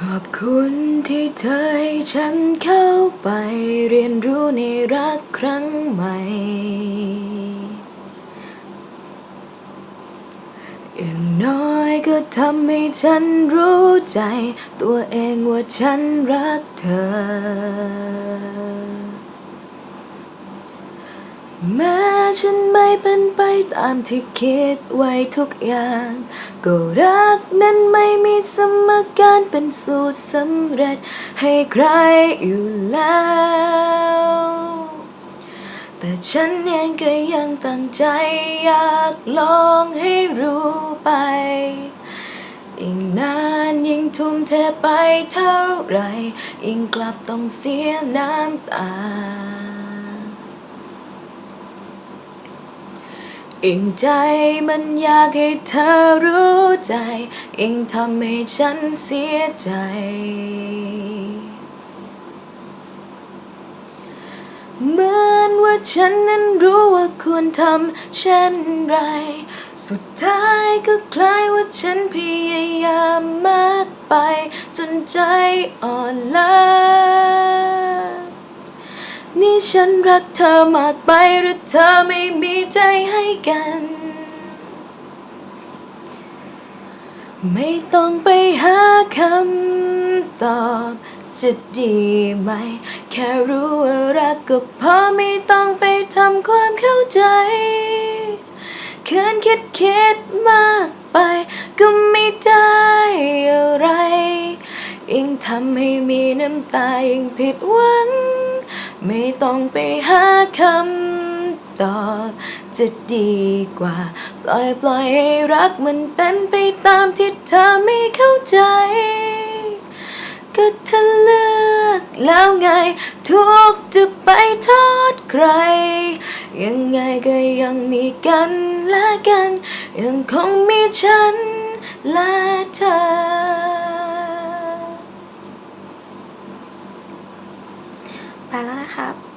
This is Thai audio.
ขอบคุณที่เธอให้ฉันเข้าไปเรียนรู้ในรักครั้งใหม่ อย่างน้อยก็ทำให้ฉันรู้ใจ ตัวเองว่าฉันรักเธอแม้ ฉันไม่เป็นไปตามที่คิดไว้ทุกอย่าง ก็รักนั้นไม่มีสมการเป็นสูตรสำเร็จให้ใครอยู่แล้วแต่ฉันเองก็ยังตั้งใจอยากลองให้รู้ไป ยิ่งนานยิ่งทุ่มเทไปเท่าไหรยิ่งกลับต้องเสียน้ำตา ยิ่งใจมันอยากให้เธอรู้ใจยิ่งทำให้ฉันเสียใจ เหมือนว่าฉันนั้นรู้ว่าควรทำเช่นไร สุดท้ายก็คล้ายว่าฉันพยายามมากไป จนใจอ่อนล้า ฉันรักเธอมากไปหรือเธอไม่มีใจให้กัน ไม่ต้องไปหาคำตอบจะดีไหม แค่รู้ว่ารักก็พอไม่ต้องไปทำความเข้าใจเคินคิดคิดมากไปก็ไม่ได้อะไรยิ่งทำให้มีน้ำตายิ่งผิดหวัง ไม่ต้องไปหาคำตอบจะดีกว่า ปล่อยปล่อยให้รักมันเป็นไปตามที่เธอไม่เข้าใจ ก็เธอเลือกแล้วไง ทุกจะไปโทษใคร ยังไงก็ยังมีกันและกัน ยังคงมีฉันและเธอ ไปแล้วนะครับ